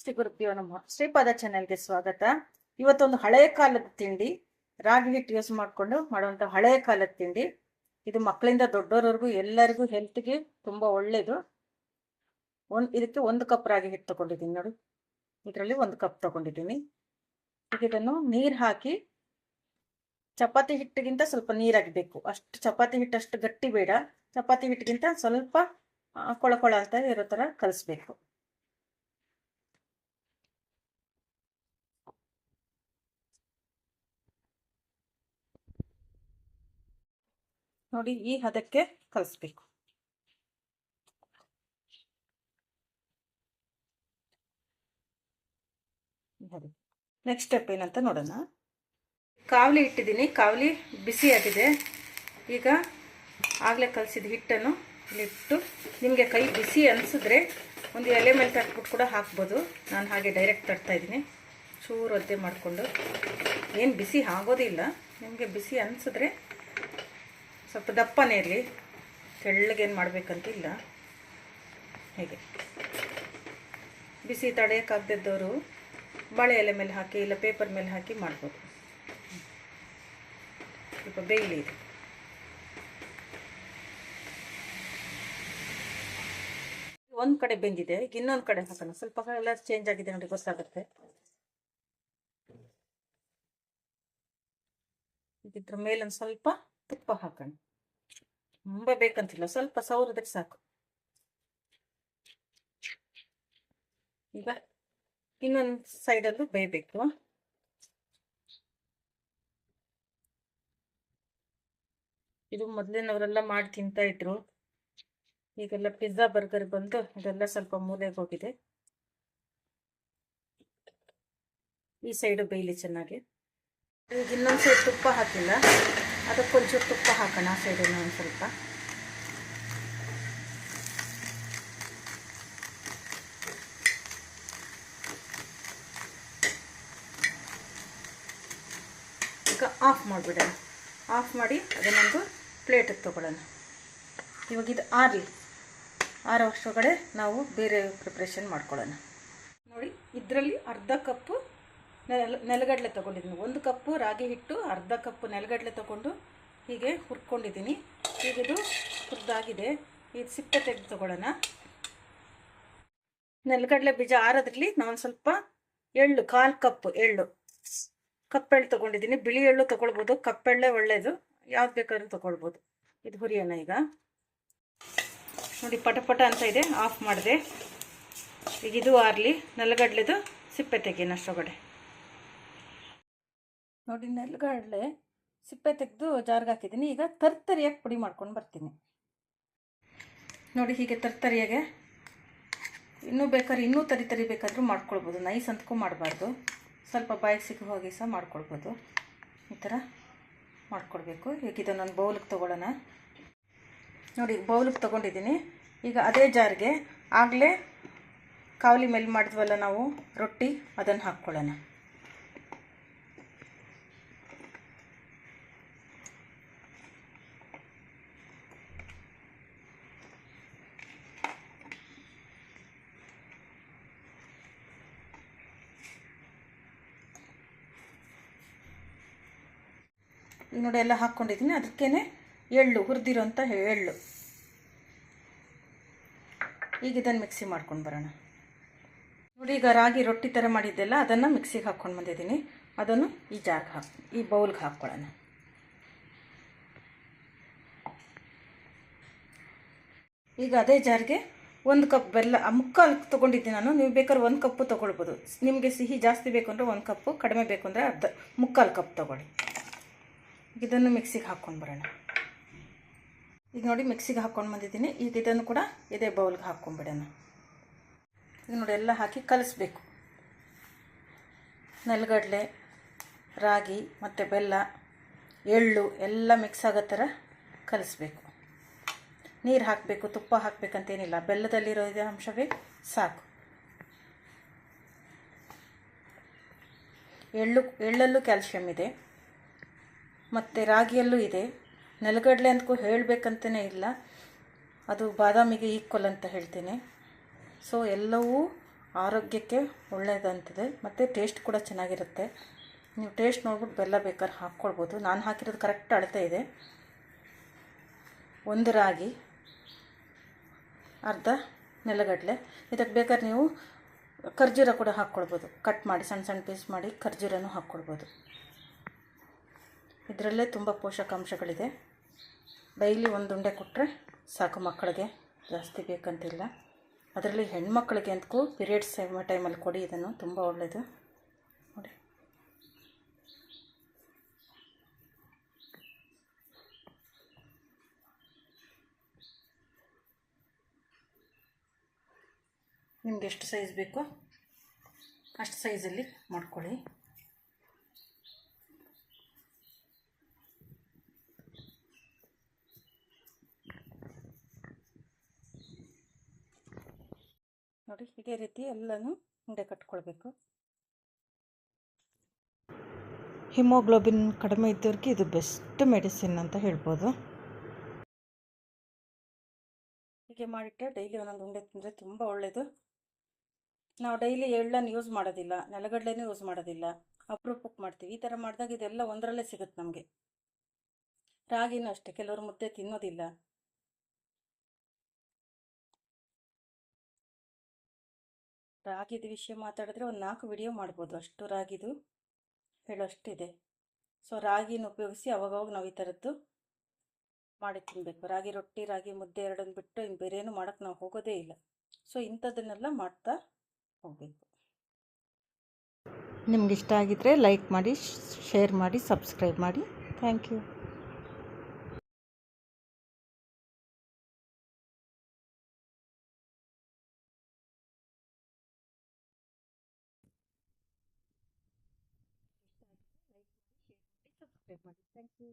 ಶ್ರೀ ಗುರುಪ್ರಿಯೋ ನಮಃ. ಶ್ರೀಪಾದ ಚಾನೆಲ್ಗೆ ಸ್ವಾಗತ. ಇವತ್ತೊಂದು ಹಳೆಯ ಕಾಲದ ತಿಂಡಿ, ರಾಗಿ ಹಿಟ್ಟು ಯೂಸ್ ಮಾಡಿಕೊಂಡು ಮಾಡುವಂಥ ಹಳೆಯ ಕಾಲದ ತಿಂಡಿ. ಇದು ಮಕ್ಕಳಿಂದ ದೊಡ್ಡೋರವರೆಗೂ ಎಲ್ಲರಿಗೂ ಹೆಲ್ತ್ಗೆ ತುಂಬ ಒಳ್ಳೆಯದು ಒಂದು, ಇದಕ್ಕೆ ಒಂದು ಕಪ್ ರಾಗಿ ಹಿಟ್ಟು ತಗೊಂಡಿದ್ದೀನಿ ನೋಡಿ. ಇದರಲ್ಲಿ ಒಂದು ಕಪ್ ತಗೊಂಡಿದ್ದೀನಿ. ಈಗ ಇದನ್ನು ನೀರು ಹಾಕಿ, ಚಪಾತಿ ಹಿಟ್ಟಿಗಿಂತ ಸ್ವಲ್ಪ ನೀರಾಗಬೇಕು ಅಷ್ಟು ಚಪಾತಿ ಹಿಟ್ಟು ಅಷ್ಟು ಗಟ್ಟಿ ಬೇಡ. ಚಪಾತಿ ಹಿಟ್ಟಿಗಿಂತ ಸ್ವಲ್ಪ ಕೊಳಕೊಳ ಕೊಳ ಕೊಳ ಅಂತ ಇರೋ ಥರ ಕಲಿಸ್ಬೇಕು. ನೋಡಿ ಈ ಹದಕ್ಕೆ ಕಲಿಸ್ಬೇಕು. ನೆಕ್ಸ್ಟ್ ಸ್ಟೆಪ್ ಏನಂತ ನೋಡೋಣ. ಕಾವಲಿ ಇಟ್ಟಿದ್ದೀನಿ. ಕಾವಲಿ ಬಿಸಿ ಆಗಿದೆ. ಈಗ ಆಗಲೇ ಕಲಸಿದ ಹಿಟ್ಟನ್ನು ಇಲ್ಲಿಟ್ಟು ನಿಮಗೆ ಕೈ ಬಿಸಿ ಅನಿಸಿದ್ರೆ ಒಂದು ಎಲೆ ಮೇಲೆ ತಟ್ಬಿಟ್ಟು ಕೂಡ ಹಾಕ್ಬೋದು. ನಾನು ಹಾಗೆ ಡೈರೆಕ್ಟ್ ತಟ್ತಾ ಚೂರು ಒದ್ದೆ ಮಾಡಿಕೊಂಡು. ಏನು ಬಿಸಿ ಆಗೋದಿಲ್ಲ ನಿಮಗೆ ಬಿಸಿ ಅನಿಸಿದ್ರೆ ಸ್ವಲ್ಪ ದಪ್ಪನೇ ಇರಲಿ. ತೆಳ್ಳಗೇನು ಮಾಡಬೇಕಂತಿಲ್ಲ. ಹೀಗೆ? ಬಿಸಿ ತಡೆಯೋಕ್ಕಾಗದಿದ್ದವರು ಬಾಳೆ ಎಲೆ ಮೇಲೆ ಹಾಕಿ ಇಲ್ಲ ಪೇಪರ್ ಮೇಲೆ ಹಾಕಿ ಮಾಡ್ಬೋದು. ಸ್ವಲ್ಪ ಬೇಯಲಿ ಇದು. ಒಂದು ಕಡೆ ಬೆಂದಿದೆ, ಈಗ ಇನ್ನೊಂದು ಕಡೆ ಹಾಕೋಣ. ಸ್ವಲ್ಪ ಕಲರ್ ಚೇಂಜ್ ಆಗಿದೆ ನೋಡಿ, ಗೊತ್ತಾಗುತ್ತೆ. ಇದ್ರ ಮೇಲೊಂದು ಸ್ವಲ್ಪ ತುಪ್ಪ ಹಾಕೋಣ. ತುಂಬ ಬೇಕಂತಿಲ್ಲ, ಸ್ವಲ್ಪ ಸೌರದಕ್ಕೆ ಸಾಕು. ಈಗ ಇನ್ನೊಂದು ಸೈಡಲ್ಲೂ ಬೇಯಬೇಕು. ಇದು ಮೊದಲಿನವರೆಲ್ಲ ಮಾಡಿ ತಿಂತಾ ಇದ್ರು. ಈಗೆಲ್ಲ ಪಿಜ್ಜಾ, ಬರ್ಗರ್ ಬಂದು ಇದೆಲ್ಲ ಸ್ವಲ್ಪ ಮೂಲೆಗೆ ಹೋಗಿದೆ. ಈ ಸೈಡು ಬೇಯಲಿ ಚೆನ್ನಾಗಿ. ಈಗ ಇನ್ನೊಂದು ಸೈಡ್ ತುಪ್ಪ ಹಾಕಿಲ್ಲ. ಅದಕ್ಕೊಂಚೂರು ತುಪ್ಪ ಹಾಕೋಣ, ಆ ಸೈಡಿನ ಒಂದು ಸ್ವಲ್ಪ. ಈಗ ಆಫ್ ಮಾಡಿಬಿಡೋಣ. ಆಫ್ ಮಾಡಿ ಅದನ್ನೊಂದು ಪ್ಲೇಟಿಗೆ ತೊಗೊಳ್ಳೋಣ. ಇವಾಗ ಇದು ಆರಲಿ. ಆರೋ ವರ್ಷಗಳೇ ನಾವು ಬೇರೆ ಪ್ರಿಪ್ರೇಷನ್ ಮಾಡ್ಕೊಳ್ಳೋಣ. ನೋಡಿ, ಇದರಲ್ಲಿ ಅರ್ಧ ಕಪ್ಪು ನೆಲ ನೆಲಗಡಲೆ ತೊಗೊಂಡಿದ್ದೀನಿ ಒಂದು ಕಪ್ಪು ರಾಗಿ ಹಿಟ್ಟು, ಅರ್ಧ ಕಪ್ಪು ನೆಲಗಡಲೆ ತೊಗೊಂಡು ಹೀಗೆ ಹುರ್ಕೊಂಡಿದ್ದೀನಿ. ಹೀಗಿದು ಹುರಿದಾಗಿದೆ. ಇದು ಸಿಪ್ಪೆ ತೆಗೆದು ತೊಗೊಳ್ಳೋಣ. ನೆಲಗಡಲೆ ಬೀಜ ಆರೋದ್ರಲ್ಲಿ ನಾನು ಸ್ವಲ್ಪ ಎಳ್ಳು, ಕಾಲು ಕಪ್ಪು ಎಳ್ಳು. ಕಪ್ಪೆಳ್ಳು ತೊಗೊಂಡಿದ್ದೀನಿ. ಬಿಳಿ ಎಳ್ಳು ತೊಗೊಳ್ಬೋದು. ಕಪ್ಪೆಳ್ಳೆ ಒಳ್ಳೆಯದು ಯಾವ್ದು ಬೇಕಾದ್ರೂ ತೊಗೊಳ್ಬೋದು. ಇದು ಹುರಿಯೋಣ ಈಗ. ನೋಡಿ ಪಟಪಟ ಪಟ ಅಂತ ಇದೆ. ಆಫ್ ಮಾಡಿದೆ. ಈಗ ಇದು ಆರಲಿ. ನೆಲಗಡ್ಲೆದು ಸಿಪ್ಪೆ ತೆಗೀನ ಅಷ್ಟೊಗಡೆ. ನೋಡಿ, ನೆಲ್ಗಡಲೆ ಸಿಪ್ಪೆ ತೆಗೆದು ಜಾರ್ಗೆ ಹಾಕಿದ್ದೀನಿ. ಈಗ ತರ್ತರಿಯಾಗಿ ಪುಡಿ ಮಾಡ್ಕೊಂಡು ಬರ್ತೀನಿ. ನೋಡಿ, ಹೀಗೆ ತರ್ತರಿಯಾಗೆ ಇನ್ನೂ ಬೇಕಾದ್ರೆ, ಇನ್ನೂ ತರಿ ತರಿ ಬೇಕಾದರೂ ಮಾಡ್ಕೊಳ್ಬೋದು. ನೈಸ್ ಅಂತಕ್ಕೂ ಮಾಡಬಾರ್ದು. ಸ್ವಲ್ಪ ಬಾಯಿಗೆ ಸಿಕ್ಕ ಹೋಗಿ ಸಹ ಮಾಡ್ಕೊಳ್ಬೋದು. ಈ ಥರ ಮಾಡ್ಕೊಳ್ಬೇಕು ಈಗ ಇದನ್ನೊಂದು ಬೌಲಿಗೆ ತೊಗೊಳ್ಳೋಣ. ನೋಡಿ ಬೌಲಿಗೆ ತೊಗೊಂಡಿದ್ದೀನಿ. ಈಗ ಅದೇ ಜಾರ್ಗೆ ಆಗಲೇ ಕಾವಲಿ ಮೇಲೆ ಮಾಡಿದ್ವಲ್ಲ ನಾವು, ರೊಟ್ಟಿ, ಅದನ್ನು ಹಾಕ್ಕೊಳ್ಳೋಣ. ನೋಡಿ ಎಲ್ಲ ಹಾಕ್ಕೊಂಡಿದ್ದೀನಿ ಅದಕ್ಕೇ ಎಳ್ಳು ಹುರಿದಿರೋಂಥ ಎಳ್ಳು. ಈಗ ಇದನ್ನು ಮಿಕ್ಸಿ ಮಾಡ್ಕೊಂಡು ಬರೋಣ. ನೋಡಿ ಈಗ ರಾಗಿ ರೊಟ್ಟಿ ಥರ ಮಾಡಿದ್ದೆಲ್ಲ, ಅದನ್ನು ಮಿಕ್ಸಿಗೆ ಹಾಕ್ಕೊಂಡು ಬಂದಿದ್ದೀನಿ. ಅದನ್ನು ಈ ಜಾರ್ಗೆ ಹಾಕಿ, ಈ ಬೌಲ್ಗೆ ಹಾಕ್ಕೊಳ್ಳೋಣ ಈಗ ಅದೇ ಜಾರ್ಗೆ ಒಂದು ಕಪ್ ಬೆಲ್ಲ ಮುಕ್ಕಾಲು ತೊಗೊಂಡಿದ್ದೀನಿ ನಾನು. ನೀವು ಬೇಕಾದ್ರೆ ಒಂದು ಕಪ್ಪು ತೊಗೊಳ್ಬೋದು. ನಿಮಗೆ ಸಿಹಿ ಜಾಸ್ತಿ ಬೇಕು ಅಂದರೆ ಒಂದು ಕಪ್ಪು, ಕಡಿಮೆ ಬೇಕು ಅಂದರೆ ಅರ್ಧ, ಮುಕ್ಕಾಲು ಕಪ್ ತೊಗೊಳ್ಳಿ. ಇದನ್ನು ಮಿಕ್ಸಿಗೆ ಹಾಕ್ಕೊಂಡು ಬರೋಣ. ಈಗ ನೋಡಿ ಮಿಕ್ಸಿಗೆ ಹಾಕ್ಕೊಂಡು ಬಂದಿದ್ದೀನಿ. ಈಗ ಇದನ್ನು ಕೂಡ ಇದೇ ಬೌಲ್ಗೆ ಹಾಕ್ಕೊಂಡ್ಬಿಡೋಣ ಈಗ ನೋಡಿ ಎಲ್ಲ ಹಾಕಿ ಕಲಿಸ್ಬೇಕು. ನೆಲಗಡಲೆ, ರಾಗಿ ಮತ್ತು ಬೆಲ್ಲ, ಎಳ್ಳು ಎಲ್ಲ ಮಿಕ್ಸ್ ಆಗೋ ಥರ ಕಲಿಸ್ಬೇಕು. ನೀರು ಹಾಕಬೇಕು, ತುಪ್ಪ ಹಾಕಬೇಕಂತೇನಿಲ್ಲ. ಬೆಲ್ಲದಲ್ಲಿರೋ ಇದೇ ಅಂಶವೇ ಸಾಕು. ಎಳ್ಳು, ಎಳ್ಳಲ್ಲೂ ಕ್ಯಾಲ್ಶಿಯಮ್ ಇದೆ. ಮತ್ತು ರಾಗಿಯಲ್ಲೂ ಇದೆ. ನೆಲಗಡಲೆ ಅಂತಕ್ಕೂ ಹೇಳಬೇಕಂತಲೇ ಇಲ್ಲ. ಅದು ಬಾದಾಮಿಗೆ ಈಕ್ವಲ್ ಅಂತ ಹೇಳ್ತೀನಿ. ಸೊ ಎಲ್ಲವೂ ಆರೋಗ್ಯಕ್ಕೆ ಒಳ್ಳೆಯದಂತಿದೆ. ಮತ್ತು ಟೇಸ್ಟ್ ಕೂಡ ಚೆನ್ನಾಗಿರುತ್ತೆ. ನೀವು ಟೇಸ್ಟ್ ನೋಡ್ಬಿಟ್ಟು ಬೆಲ್ಲ ಬೇಕಾದ್ರೆ ಹಾಕ್ಕೊಳ್ಬೋದು. ನಾನು ಹಾಕಿರೋದು ಕರೆಕ್ಟ್ ಅಳತೆ ಇದೆ. ಒಂದು ರಾಗಿ, ಅರ್ಧ ನೆಲಗಡಲೆ. ಇದಕ್ಕೆ ಬೇಕಾದ್ರೆ ನೀವು ಖರ್ಜೂರ ಕೂಡ ಹಾಕ್ಕೊಳ್ಬೋದು. ಕಟ್ ಮಾಡಿ, ಸಣ್ಣ ಸಣ್ಣ ಪೀಸ್ ಮಾಡಿ ಖರ್ಜೂರನೂ ಹಾಕ್ಕೊಳ್ಬೋದು. ಇದರಲ್ಲೇ ತುಂಬ ಪೋಷಕಾಂಶಗಳಿದೆ. ಡೈಲಿ ಒಂದು ಉಂಡೆ ಕೊಟ್ಟರೆ ಸಾಕು ಮಕ್ಕಳಿಗೆ. ಜಾಸ್ತಿ ಬೇಕಂತಿಲ್ಲ. ಅದರಲ್ಲಿ ಹೆಣ್ಮಕ್ಳಿಗೆ ಅಂತಕ್ಕೂ ಪೀರಿಯಡ್ಸ್ ಟೈಮಲ್ಲಿ ಕೊಡಿ, ಇದನ್ನು ತುಂಬ ಒಳ್ಳೆಯದು ನೋಡಿ. ನಿಮ್ಗೆ ಎಷ್ಟು ಸೈಜ್ ಬೇಕೋ? ಅಷ್ಟು ಸೈಜಲ್ಲಿ ಮಾಡ್ಕೊಳ್ಳಿ. ನೋಡಿ ಇದೇ ರೀತಿ ಎಲ್ಲನೂ ಉಂಡೆ ಕಟ್ಕೊಳ್ಬೇಕು. ಹಿಮೋಗ್ಲೋಬಿನ್ ಕಡಿಮೆ ಇದ್ದವ್ರಿಗೆ ಇದು ಬೆಸ್ಟ್ ಮೆಡಿಸಿನ್ ಅಂತ ಹೇಳ್ಬೋದು. ಹೀಗೆ ಮಾಡಿಟ್ಟೆ ಡೈಲಿ ಒಂದೊಂದು ಉಂಡೆ ತಿಂದರೆ ತುಂಬ ಒಳ್ಳೆಯದು ನಾವು ಡೈಲಿ ಎಳ್ಳನ್ನು ಯೂಸ್ ಮಾಡೋದಿಲ್ಲ, ನೆಲಗಡಲೆನೂ ಯೂಸ್ ಮಾಡೋದಿಲ್ಲ. ಅಪ್ರೂಪಕ್ಕೆ ಮಾಡ್ತೀವಿ. ಈ ಥರ ಮಾಡಿದಾಗ ಇದೆಲ್ಲ ಒಂದರಲ್ಲೇ ಸಿಗುತ್ತೆ ನಮಗೆ. ರಾಗಿನೂ ಅಷ್ಟೇ, ಕೆಲವರು ಮುದ್ದೆ ತಿನ್ನೋದಿಲ್ಲ. ರಾಗಿದು ವಿಷಯ ಮಾತಾಡಿದ್ರೆ ಒಂದು ನಾಲ್ಕು ವಿಡಿಯೋ ಮಾಡ್ಬೋದು. ಅಷ್ಟು ರಾಗಿದು ಹೇಳೋಷ್ಟಿದೆ. ಸೊ ರಾಗಿನ ಉಪಯೋಗಿಸಿ ಅವಾಗವಾಗ ನಾವು ಈ ಥರದ್ದು ಮಾಡಿ ತಿನ್ನಬೇಕು ರಾಗಿ ರೊಟ್ಟಿ, ರಾಗಿ ಮುದ್ದೆ ಎರಡನ್ನು ಬಿಟ್ಟು ಇನ್ನು ಬೇರೇನು ಮಾಡೋಕ್ಕೆ ನಾವು ಹೋಗೋದೇ ಇಲ್ಲ. ಸೊ ಇಂಥದ್ದನ್ನೆಲ್ಲ ಮಾಡ್ತಾ ಹೋಗಬೇಕು. ನಿಮ್ಗೆ ಇಷ್ಟ ಆಗಿದ್ದರೆ ಲೈಕ್ ಮಾಡಿ ಶೇರ್ ಮಾಡಿ ಸಬ್ಸ್ಕ್ರೈಬ್ ಮಾಡಿ. ಥ್ಯಾಂಕ್ ಯು ಸಬ್ಸ್ಕ್ರೈಬ್ ಮಾಡಿ ಥ್ಯಾಂಕ್ ಯು